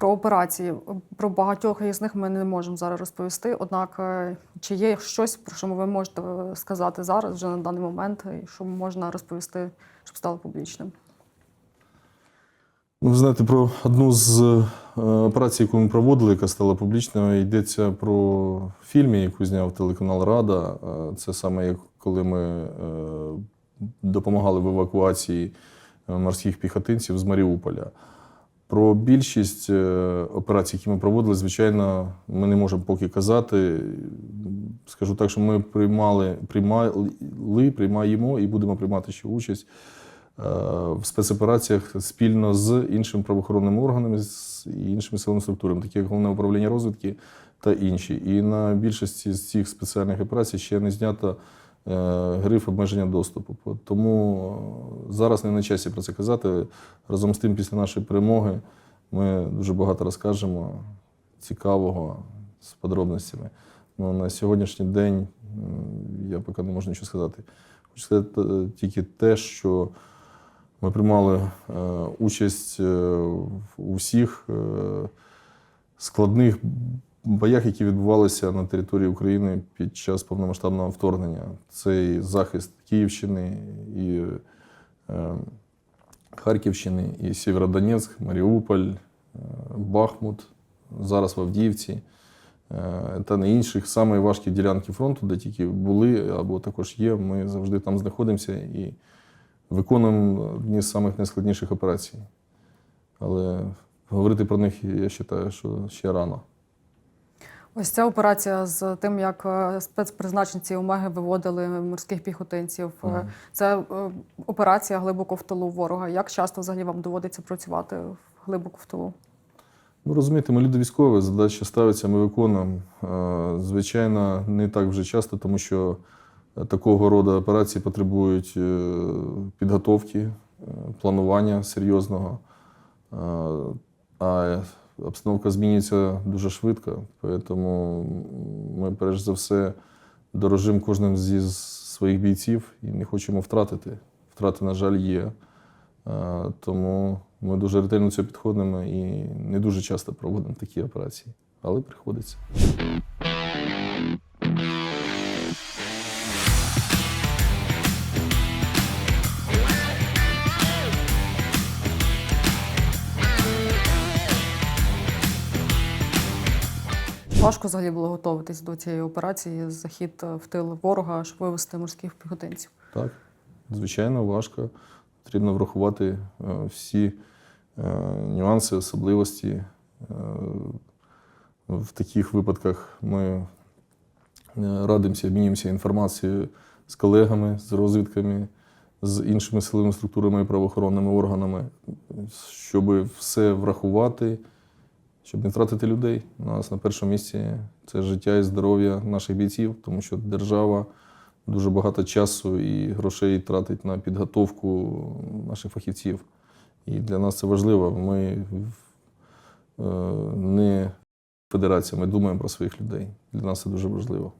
Про операції про багатьох із них ми не можемо зараз розповісти. Однак, е, чи є щось, про що ви можете е, сказати зараз, вже на даний момент, і що можна розповісти, щоб стало публічним? Ну, ви знаєте, про одну з е, операцій, яку ми проводили, яка стала публічною, йдеться про фільм, яку зняв телеканал Рада. Це саме коли ми допомагали в евакуації морських піхотинців з Маріуполя. Про більшість е, операцій, які ми проводили, звичайно, ми не можемо поки казати. Скажу так, що ми приймали, приймали, приймаємо і будемо приймати ще участь е, в спецопераціях спільно з іншими правоохоронними органами і іншими силовими структурами, такі як головне управління розвідки та інші. І на більшості з цих спеціальних операцій ще не знято е, гриф обмеження доступу. Тому е, зараз не на часі про це казати. Разом з тим, після нашої перемоги ми дуже багато розкажемо цікавого з подробностями. Ну, на сьогоднішній день я поки не можу нічого сказати. Хочу сказати е, тільки те, що ми приймали е, участь е, в усіх е, складних боях, які відбувалися на території України під час повномасштабного вторгнення. Це і захист Київщини, і е, Харківщини, і Сєвєродонецьк, Маріуполь, е, Бахмут, зараз в Авдіївці. е, Та на інших саме важкі ділянки фронту, де тільки були або також є. Ми завжди там знаходимося і виконуємо одні з самих найскладніших операцій. Але говорити про них я вважаю, що ще рано. Ось ця операція з тим, як е, спецпризначенці Омеги виводили морських піхотинців. Мгм. Це е, операція глибоко в тилу ворога. Як часто взагалі вам доводиться працювати глибоко в тилу? Ну, розумієте, ми люди військові, задача ставиться, ми виконуємо. Звичайно, не так вже часто, тому що такого роду операції потребують підготовки, планування серйозного. А обстановка змінюється дуже швидко, тому ми, перш за все, дорожимо кожним зі своїх бійців і не хочемо втратити. Втрати, на жаль, є. Тому ми дуже ретельно до цього підходимо і не дуже часто проводимо такі операції, але приходиться. Важко взагалі було готуватись до цієї операції, захід е, в тил ворога, щоб вивести морських піхотинців. Так, звичайно, важко. Потрібно врахувати е, всі е, нюанси, особливості. В таких випадках ми радимося, обмінюємося інформацією з колегами, з розвідками, з іншими силовими структурами і правоохоронними органами, щоб все врахувати, щоб не втратити людей. У нас на першому місці це життя і здоров'я наших бійців, тому що держава дуже багато часу і грошей тратить на підготовку наших фахівців. І для нас це важливо. Ми е, не федерація, ми думаємо про своїх людей. Для нас це дуже важливо.